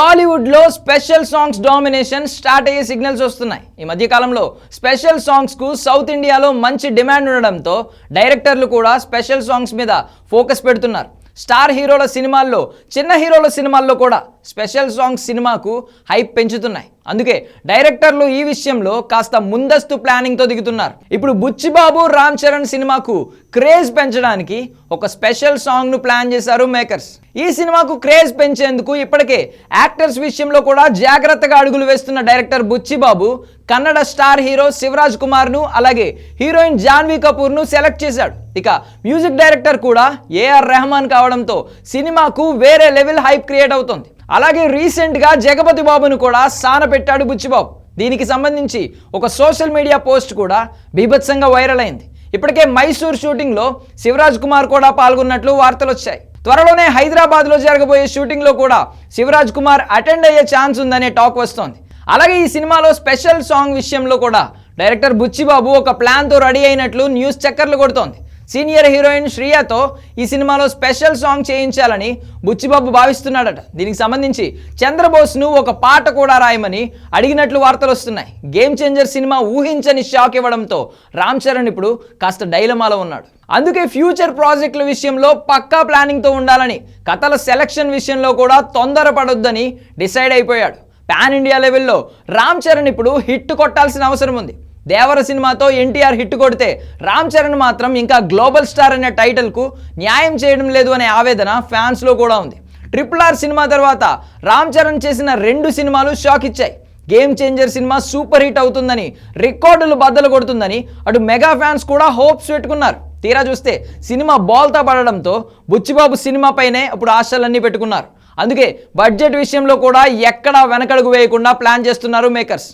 టాలీవుడ్లో special songs domination start అయ్యే signals వస్తున్నాయి. ఈ మధ్య కాలంలో స్పెషల్ సాంగ్స్కు సౌత్ ఇండియాలో మంచి డిమాండ్ ఉండడంతో డైరెక్టర్లు కూడా స్పెషల్ సాంగ్స్ మీద ఫోకస్ పెడుతున్నారు. స్టార్ హీరోల సినిమాల్లో చిన్న హీరోల సినిమాల్లో కూడా స్పెషల్ సాంగ్ సినిమాకు హైప్ పెంచుతున్నాయి. అందుకే డైరెక్టర్లు ఈ విషయంలో కాస్త ముందస్తు ప్లానింగ్తో దిగుతున్నారు. ఇప్పుడు బుచ్చిబాబు రామ్ చరణ్ సినిమాకు క్రేజ్ పెంచడానికి ఒక స్పెషల్ సాంగ్ను ప్లాన్ చేశారు మేకర్స్. ఈ సినిమాకు క్రేజ్ పెంచేందుకు ఇప్పటికే యాక్టర్స్ విషయంలో కూడా జాగ్రత్తగా అడుగులు వేస్తున్న director Buchibabu Kannada star hero Shivaraj కుమార్ను అలాగే హీరోయిన్ జాన్వీ కపూర్ను సెలెక్ట్ చేశాడు. ఇక మ్యూజిక్ డైరెక్టర్ కూడా ఏఆర్ రెహమాన్ కావడంతో సినిమాకు వేరే లెవెల్ హైప్ క్రియేట్ అవుతుంది. అలాగే రీసెంట్గా జగపతి బాబును కూడా సాన పెట్టాడు బుచ్చిబాబు. దీనికి సంబంధించి ఒక సోషల్ మీడియా పోస్ట్ కూడా బీభత్సంగా వైరల్ అయింది. ఇప్పటికే మైసూర్ షూటింగ్లో శివరాజ్ కుమార్ కూడా పాల్గొన్నట్లు వార్తలు వచ్చాయి. త్వరలోనే హైదరాబాద్లో జరగబోయే షూటింగ్లో కూడా శివరాజ్ కుమార్ అటెండ్ అయ్యే ఛాన్స్ ఉందనే టాక్ వస్తోంది. అలాగే ఈ సినిమాలో స్పెషల్ సాంగ్ విషయంలో కూడా డైరెక్టర్ బుచ్చిబాబు ఒక ప్లాన్తో రెడీ అయినట్లు న్యూస్ చక్కర్లు కొడుతోంది. సీనియర్ హీరోయిన్ శ్రియతో ఈ సినిమాలో స్పెషల్ సాంగ్ చేయించాలని బుచ్చిబాబు భావిస్తున్నాడట. దీనికి సంబంధించి చంద్రబోస్ను ఒక పాట కూడా రాయమని అడిగినట్లు వార్తలు వస్తున్నాయి. గేమ్ చేంజర్ సినిమా ఊహించని షాక్ ఇవ్వడంతో రామ్ చరణ్ ఇప్పుడు కాస్త డైలమాలో ఉన్నాడు. అందుకే ఫ్యూచర్ ప్రాజెక్టుల విషయంలో పక్కా ప్లానింగ్తో ఉండాలని కథల సెలక్షన్ విషయంలో కూడా తొందరపడొద్దని డిసైడ్ అయిపోయాడు. పాన్ ఇండియా లెవెల్లో రామ్ చరణ్ ఇప్పుడు హిట్ కొట్టాల్సిన అవసరం ఉంది. దేవర సినిమాతో ఎన్టీఆర్ హిట్ కొడితే రామ్ చరణ్ మాత్రం ఇంకా గ్లోబల్ స్టార్ అనే టైటిల్కు న్యాయం చేయడం లేదు అనే ఆవేదన ఫ్యాన్స్లో కూడా ఉంది. ట్రిపుల్ ఆర్ సినిమా తర్వాత రామ్ చరణ్ చేసిన రెండు సినిమాలు షాక్ ఇచ్చాయి. గేమ్ చేంజర్ సినిమా సూపర్ హిట్ అవుతుందని రికార్డులు బద్దలు కొడుతుందని అటు మెగా ఫ్యాన్స్ కూడా హోప్స్ పెట్టుకున్నారు. తీరా చూస్తే సినిమా బాల్తా పడడంతో బుచ్చిబాబు సినిమాపైనే ఇప్పుడు ఆశలన్నీ పెట్టుకున్నారు. అందుకే బడ్జెట్ విషయంలో కూడా ఎక్కడా వెనకడుగు వేయకుండా ప్లాన్ చేస్తున్నారు మేకర్స్.